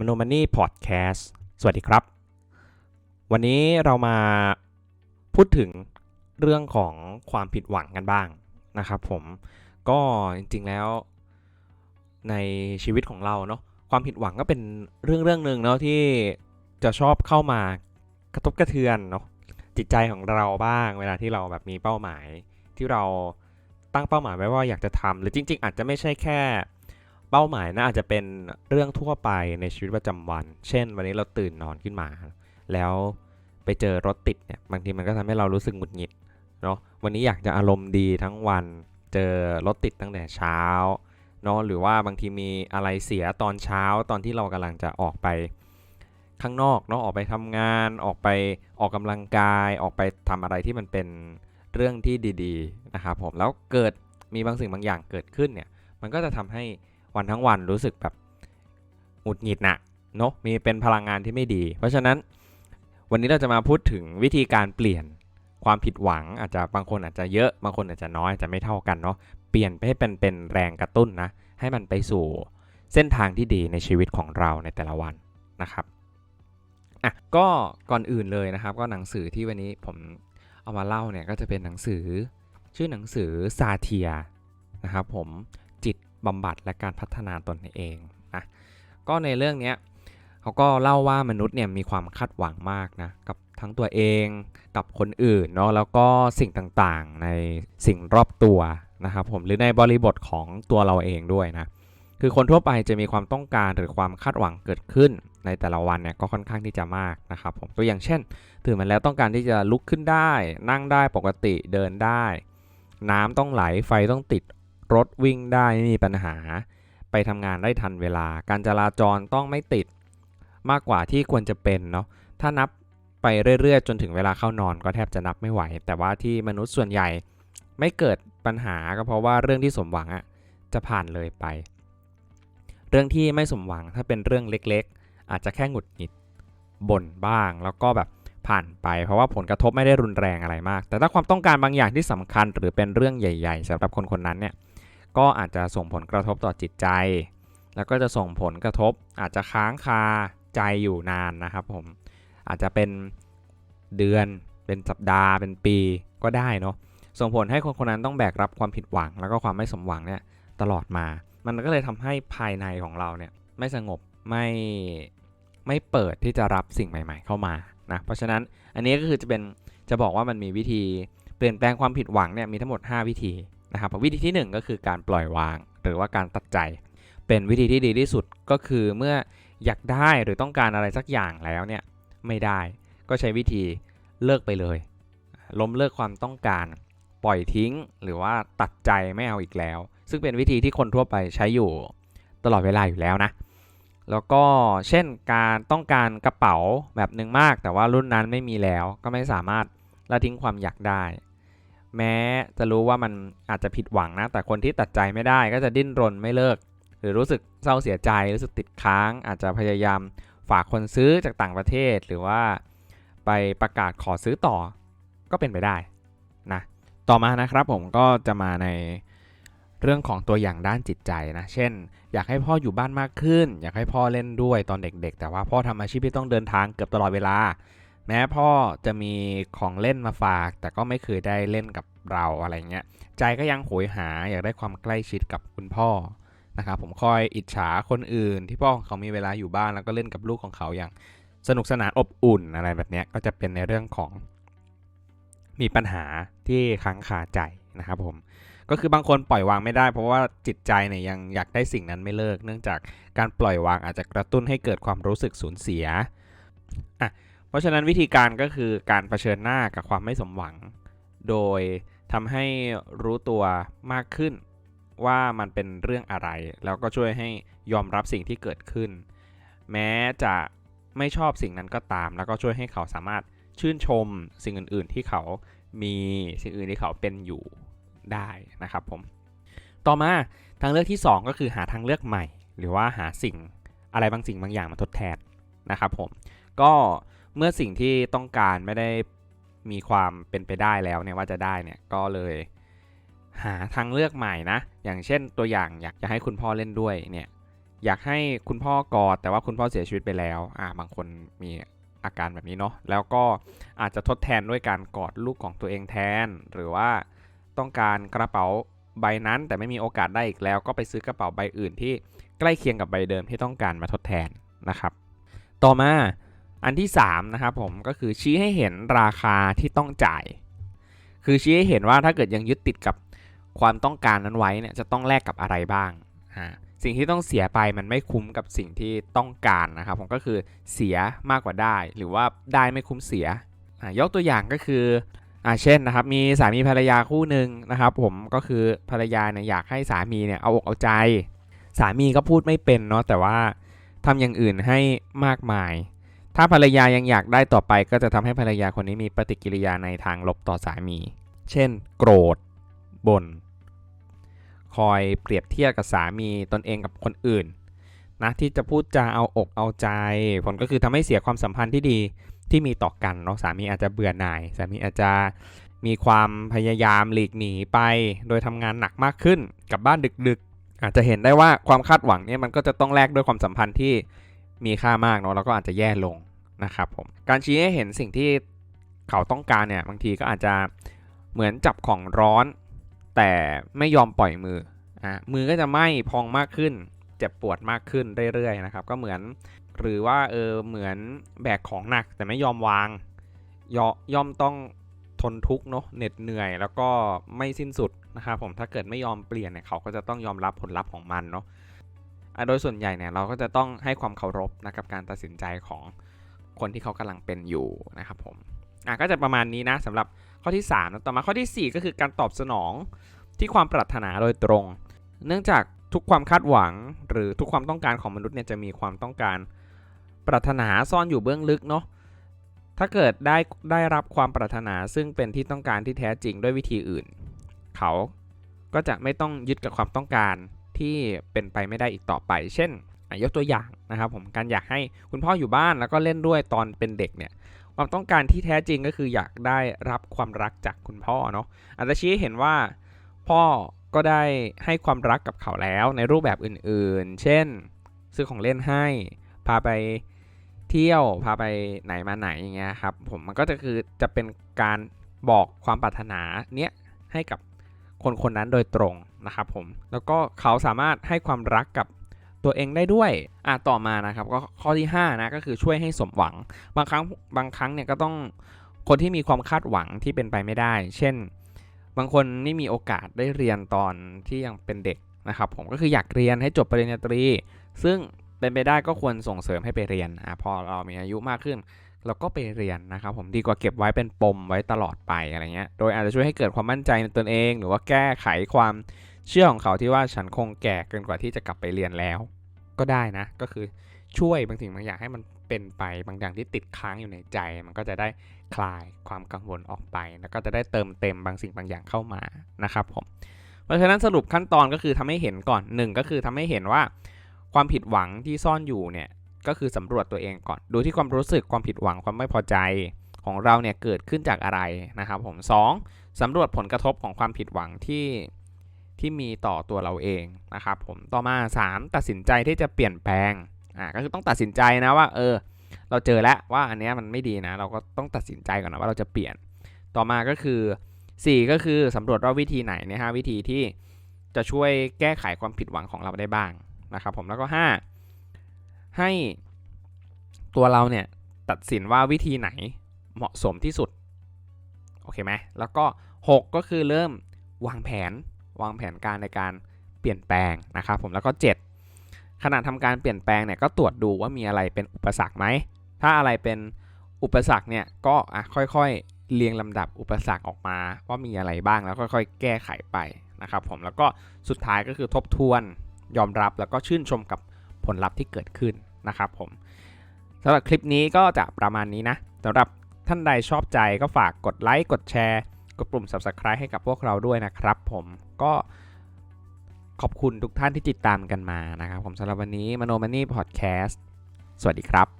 มโนมันนี่พอดแคสต์สวัสดีครับ วันนี้เรามาพูดถึงเรื่องของความผิดหวังกันบ้างนะครับผมก็จริงๆแล้วในชีวิตของเราเนาะความผิดหวังก็เป็นเรื่องเรื่องหนึ่งเนาะที่จะชอบเข้ามากระทบกระเทือนเนาะจิตใจของเราบ้างเวลาที่เราแบบมีเป้าหมายที่เราตั้งเป้าหมายไว้ว่าอยากจะทำหรือจริง ๆ อาจจะไม่ใช่แค่ เป้าหมายนะอาจจะเป็นเรื่องทั่วไปในชีวิตประจำวัน เช่น วันนี้เราตื่นนอนขึ้นมา แล้วไปเจอรถติดเนี่ยบางทีมันก็ทำให้เรารู้สึกหงุดหงิดเนาะวันนี้อยากจะอารมณ์ดีทั้งวัน เจอรถติดตั้งแต่เช้าเนาะหรือว่าบางทีมีอะไรเสียตอนเช้าตอนที่เรากำลังจะออกไปข้างนอกเนาะออกไปทำงานออกไปออกกำลังกายออกไปทำอะไรที่มันเป็นเรื่องที่ดี ๆ นะครับผมแล้วเกิดมีบางสิ่งบางอย่างเกิดขึ้นเนี่ยมันก็จะทำให้ วันทั้งวันรู้สึกแบบหงุดหงิดนะเนาะมีเป็นพลังงานที่ไม่ดี เพราะฉะนั้นวันนี้เราจะมาพูดถึงวิธีการเปลี่ยนความผิดหวังอาจจะบางคนอาจจะเยอะบางคนอาจจะน้อยอาจจะไม่เท่ากันเนาะเปลี่ยนไปให้เป็นเป็นแรงกระตุ้นนะให้มันไปสู่เส้นทางที่ดีในชีวิตของเราในแต่ละวันนะครับอะก็ก่อนอื่นเลยนะครับ ก็หนังสือที่วันนี้ผมเอามาเล่าเนี่ยก็จะเป็นหนังสือชื่อหนังสือซาเทียนะครับผม บำบัดและการพัฒนาตนเองนะก็ในเรื่องนี้เขาก็เล่าว่ามนุษย์เนี่ยมีความคาดหวังมากนะกับทั้งตัวเองกับคนอื่นเนาะแล้วก็สิ่งต่างๆในสิ่งรอบตัวนะครับผมหรือในบริบทของตัวเราเองด้วยนะคือคนทั่วไปจะมีความต้องการหรือความคาดหวังเกิดขึ้น ในแต่ละวันเนี่ยก็ค่อนข้างที่จะมากนะครับผมตัวอย่างเช่นตื่นมาแล้วต้องการที่จะลุกขึ้นได้ นั่งได้ปกติเดินได้ น้ำต้องไหลไฟต้องติด รถวิ่งได้ไม่มีปัญหา ไปทำงานได้ทันเวลา การจราจรต้องไม่ติดมากกว่าที่ควรจะเป็นเนาะถ้านับไปเรื่อยๆ จนถึงเวลาเข้านอนก็แทบจะนับไม่ไหว แต่ว่าที่มนุษย์ส่วนใหญ่ไม่เกิดปัญหาก็เพราะว่าเรื่องที่สมหวังอะจะผ่านเลยไป เรื่องที่ไม่สมหวังถ้าเป็นเรื่องเล็กๆ อาจจะแค่หงุดหงิดบ่นบ้าง แล้วก็แบบผ่านไป เพราะว่าผลกระทบไม่ได้รุนแรงอะไรมาก แต่ถ้าความต้องการบางอย่างที่สำคัญ หรือเป็นเรื่องใหญ่ ๆสำหรับคนคนนั้นเนี่ย ก็อาจจะส่งผลกระทบต่อจิตใจ แล้วก็จะส่งผลกระทบอาจจะค้างคาใจอยู่นานนะครับผมอาจจะเป็นเดือนเป็นสัปดาห์เป็นปีก็ได้เนาะส่งผลให้คนคนนั้นต้องแบกรับความผิดหวัง แล้วก็ความไม่สมหวังเนี่ยตลอดมา มันก็เลยทำให้ภายในของเราเนี่ยไม่สงบไม่ไม่เปิดที่จะรับสิ่งใหม่ ๆ เข้ามานะเพราะฉะนั้นอันนี้ก็คือจะเป็นจะบอกว่ามันมีวิธีเปลี่ยนแปลงความผิดหวังเนี่ยมีทั้งหมด 5 วิธี นะครับวิธีที่ 1 ก็คือการปล่อยวาง หรือว่าการตัดใจ เป็นวิธีที่ดีที่สุดก็คือเมื่ออยากได้หรือต้องการอะไรสักอย่างแล้วเนี่ยไม่ได้ก็ใช้วิธีเลิกไปเลย ล้มเลิกความต้องการ ปล่อยทิ้งหรือว่าตัดใจไม่เอาอีกแล้ว ซึ่งเป็นวิธีที่คนทั่วไปใช้อยู่ตลอดเวลาอยู่แล้วนะ แล้วก็เช่นการต้องการกระเป๋าแบบหนึ่งมาก แต่ว่ารุ่นนั้นไม่มีแล้วก็ไม่สามารถละทิ้งความอยากได้ แม้จะรู้ว่ามันอาจจะผิดหวังนะ แต่คนที่ตัดใจไม่ได้ก็จะดิ้นรนไม่เลิก หรือรู้สึกเศร้าเสียใจรู้สึกติดค้าง อาจจะพยายามฝากคนซื้อจากต่างประเทศ หรือว่าไปประกาศขอซื้อต่อก็เป็นไปได้นะต่อมานะครับผมก็จะมาในเรื่องของตัวอย่างด้านจิตใจนะ เช่น อยากให้พ่ออยู่บ้านมากขึ้น อยากให้พ่อเล่นด้วยตอนเด็กๆ แต่ว่าพ่อทำอาชีพที่ต้องเดินทางเกือบตลอดเวลา แม้พ่อจะมีของเล่นมาฝาก แต่ก็ไม่เคยได้เล่นกับเราอะไรเงี้ยใจก็ยังโหยหาอยากได้ความใกล้ชิดกับคุณพ่อนะครับผมคอยอิจฉาคนอื่น ที่พ่อของเขามีเวลาอยู่บ้านแล้วก็เล่นกับลูกของเขาอย่างสนุกสนานอบอุ่นอะไรแบบนี้ก็จะเป็นในเรื่องของมีปัญหาที่ค้างคาใจนะครับผมก็คือบางคนปล่อยวางไม่ได้ เพราะว่าจิตใจเนี่ยยังอยากได้สิ่งนั้นไม่เลิก เนื่องจากการปล่อยวางอาจจะกระตุ้นให้เกิดความรู้สึกสูญเสียอะ เพราะฉะนั้นวิธีการก็คือการเผชิญหน้ากับความไม่สมหวัง โดยทำให้รู้ตัวมากขึ้นว่ามันเป็นเรื่องอะไร แล้วก็ช่วยให้ยอมรับสิ่งที่เกิดขึ้น แม้จะไม่ชอบสิ่งนั้นก็ตาม แล้วก็ช่วยให้เขาสามารถชื่นชมสิ่งอื่น ๆ ที่เขามีสิ่งอื่นที่เขาเป็นอยู่ได้นะครับผม ต่อมาทางเลือกที่ 2 ก็คือหาทางเลือกใหม่ หรือว่าหาสิ่งอะไรบางสิ่งบางอย่างมาทดแทนนะครับผม ก็ เมื่อสิ่งที่ต้องการไม่ได้มีความเป็นไปได้แล้วเนี่ยว่าจะได้เนี่ยก็เลยหาทางเลือกใหม่นะ อย่างเช่นตัวอย่างอยากจะให้คุณพ่อเล่นด้วยเนี่ยอยากให้คุณพ่อกอดแต่ว่าคุณพ่อเสียชีวิตไปแล้วอ่าบางคนมีอาการแบบนี้เนาะแล้วก็อาจจะทดแทนด้วยการกอดลูกของตัวเองแทน หรือว่าต้องการกระเป๋าใบนั้นแต่ไม่มีโอกาสได้อีกแล้ว ก็ไปซื้อกระเป๋าใบอื่นที่ใกล้เคียงกับใบเดิมที่ต้องการมาทดแทนนะครับ ต่อมา อันที่3นะครับผมก็คือชี้ให้เห็นราคาที่ต้องจ่าย คือชี้ให้เห็นว่าถ้าเกิดยังยึดติดกับความต้องการนั้นไว้เนี่ยจะต้องแลกกับอะไรบ้างสิ่งที่ต้องเสียไปมันไม่คุ้มกับสิ่งที่ต้องการนะครับผมก็คือเสียมากกว่าได้ หรือว่าได้ไม่คุ้มเสียยกตัวอย่างก็คืออ่าเช่นนะครับมีสามีภรรยาคู่หนึ่งนะครับผมก็คือภรรยาเนี่ยอยากให้สามีเนี่ยเอาอกเอาใจ สามีก็พูดไม่เป็นเนาะแต่ว่าทำอย่างอื่นให้มากมาย ถ้าภรรยายังอยากได้ต่อไป ก็จะทำให้ภรรยาคนนี้มีปฏิกิริยาในทางลบต่อสามี เช่น โกรธบ่นคอยเปรียบเทียบกับสามีตนเองกับคนอื่นนะที่จะพูดจาเอาอกเอาใจ ผลก็คือทำให้เสียความสัมพันธ์ที่ดีที่มีต่อกันเนาะสามีอาจจะเบื่อหน่าย สามีอาจจะมีความพยายามหลีกหนีไป โดยทำงานหนักมากขึ้นกลับบ้านดึกๆ อาจจะเห็นได้ว่าความคาดหวังเนี่ยมันก็จะต้องแลกด้วยความสัมพันธ์ที่ มีค่ามากเนาะแล้วก็อาจจะแย่ลงนะครับผมการชี้ให้เห็นสิ่งที่เขาต้องการเนี่ยบางทีก็อาจจะเหมือนจับของร้อน แต่ไม่ยอมปล่อยมืออะมือก็จะไหม้พองมากขึ้น เจ็บปวดมากขึ้นเรื่อยๆนะครับก็เหมือนหรือว่าเออเหมือนแบกของหนักแต่ไม่ยอมวางยย่อมต้องทนทุกข์เนาะเหน็ดเหนื่อยแล้วก็ไม่สิ้นสุดนะครับผมถ้าเกิดไม่ยอมเปลี่ยนเนี่ยเขาก็จะต้องยอมรับผลลัพธ์ของมันเนาะ โดยส่วนใหญ่เนี่ยเราก็จะต้องให้ความเคารพนะครับการตัดสินใจของคนที่เขากำลังเป็นอยู่นะครับผมอะก็จะประมาณนี้นะสำหรับข้อที่3นะต่อมาข้อทีสี่ 4 ก็คือการตอบสนองที่ความปรารถนาโดยตรง เนื่องจากทุกความคาดหวัง หรือทุกความต้องการของมนุษย์เนี่ยจะมีความต้องการปรารถนาซ่อนอยู่เบื้องลึกเนาะถ้าเกิดได้ได้รับความปรารถนาซึ่งเป็นที่ต้องการที่แท้จริงด้วยวิธีอื่น เขาก็จะไม่ต้องยึดกับความต้องการ ที่เป็นไปไม่ได้อีกต่อไป เช่นยกตัวอย่างนะครับผมการอยากให้คุณพ่ออยู่บ้านแล้วก็เล่นด้วยตอนเป็นเด็กเนี่ยความต้องการที่แท้จริงก็คืออยากได้รับความรักจากคุณพ่อเนาะอาจจะชี้เห็นว่าพ่อก็ได้ให้ความรักกับเขาแล้วในรูปแบบอื่นๆ เช่น ซื้อของเล่นให้ พาไปเที่ยวพาไปไหนมาไหนอย่างเงี้ยครับผมมันก็จะคือจะเป็นการบอกความปรารถนาเนี้ยให้กับ คนคนนั้นโดยตรงนะครับผม แล้วก็เขาสามารถให้ความรักกับตัวเองได้ด้วย อะต่อมานะครับก็ข้อที่5นะก็คือช่วยให้สมหวัง บางครั้งบางครั้งเนี่ยก็ต้องคนที่มีความคาดหวังที่เป็นไปไม่ได้ เช่น บางคนไม่มีโอกาสได้เรียนตอนที่ยังเป็นเด็กนะครับผมก็คืออยากเรียนให้จบปริญญาตรี ซึ่งเป็นไปได้ก็ควรส่งเสริมให้ไปเรียนอะพอเรามีอายุมากขึ้น เราก็ไปเรียนนะครับผมดีกว่าเก็บไว้เป็นปมไว้ตลอดไปอะไรเงี้ยโดยอาจจะช่วยให้เกิดความมั่นใจในตนเอง หรือว่าแก้ไขความเชื่อของเขาที่ว่าฉันคงแก่เกินกว่าที่จะกลับไปเรียนแล้ว ก็ได้นะ ก็คือช่วยบางสิ่งบางอย่างให้มันเป็นไปบางอย่างที่ติดค้างอยู่ในใจ มันก็จะได้คลายความกังวลออกไป แล้วก็จะได้เติมเต็มบางสิ่งบางอย่างเข้ามานะครับผมเพราะฉะนั้นสรุปขั้นตอนก็คือทำให้เห็นก่อนหนึ่งก็คือทำให้เห็นว่าความผิดหวังที่ซ่อนอยู่เนี่ย ก็คือสำรวจตัวเองก่อน ดูที่ความรู้สึกความผิดหวังความไม่พอใจของเราเนี่ยเกิดขึ้นจากอะไรนะครับผมสองสำรวจผลกระทบของความผิดหวังที่ที่มีต่อตัวเราเองนะครับผมต่อมา 3 ตัดสินใจที่จะเปลี่ยนแปลงอ่าก็คือต้องตัดสินใจนะว่าเออเราเจอแล้วว่าอันนี้มันไม่ดีนะ เราก็ต้องตัดสินใจก่อนนะว่าเราจะเปลี่ยน ต่อมาก็คือ 4 ก็คือสำรวจว่าวิธีไหนนะฮะวิธีที่จะช่วยแก้ไขความผิดหวังของเราได้บ้างนะครับผมแล้วก็ 5 ให้ตัวเราเนี่ยตัดสินว่าวิธีไหนเหมาะสมที่สุด โอเคไหมแล้วก็ 6 ก็คือเริ่มวางแผนวางแผนการในการเปลี่ยนแปลงนะครับผมแล้วก็ 7 ขณะทำการเปลี่ยนแปลงเนี่ยก็ตรวจดูว่ามีอะไรเป็นอุปสรรคไหมถ้าอะไรเป็นอุปสรรคเนี่ยก็อะค่อยๆเรียงลำดับอุปสรรคออกมาว่ามีอะไรบ้างแล้วค่อยๆ แก้ไขไปนะครับผมแล้วก็สุดท้ายก็คือทบทวนยอมรับแล้วก็ชื่นชมกับ ผลลัพธ์ที่เกิดขึ้นนะครับผมสำหรับคลิปนี้ก็จะประมาณนี้นะสำหรับท่านใดชอบใจก็ฝากกดไลค์กดแชร์ กดปุ่ม subscribe ให้กับพวกเราด้วยนะครับ ผมก็ขอบคุณทุกท่านที่ติดตามกันมานะครับ ผมสำหรับวันนี้มโนมันนี่พอดแคสต์สวัสดีครับ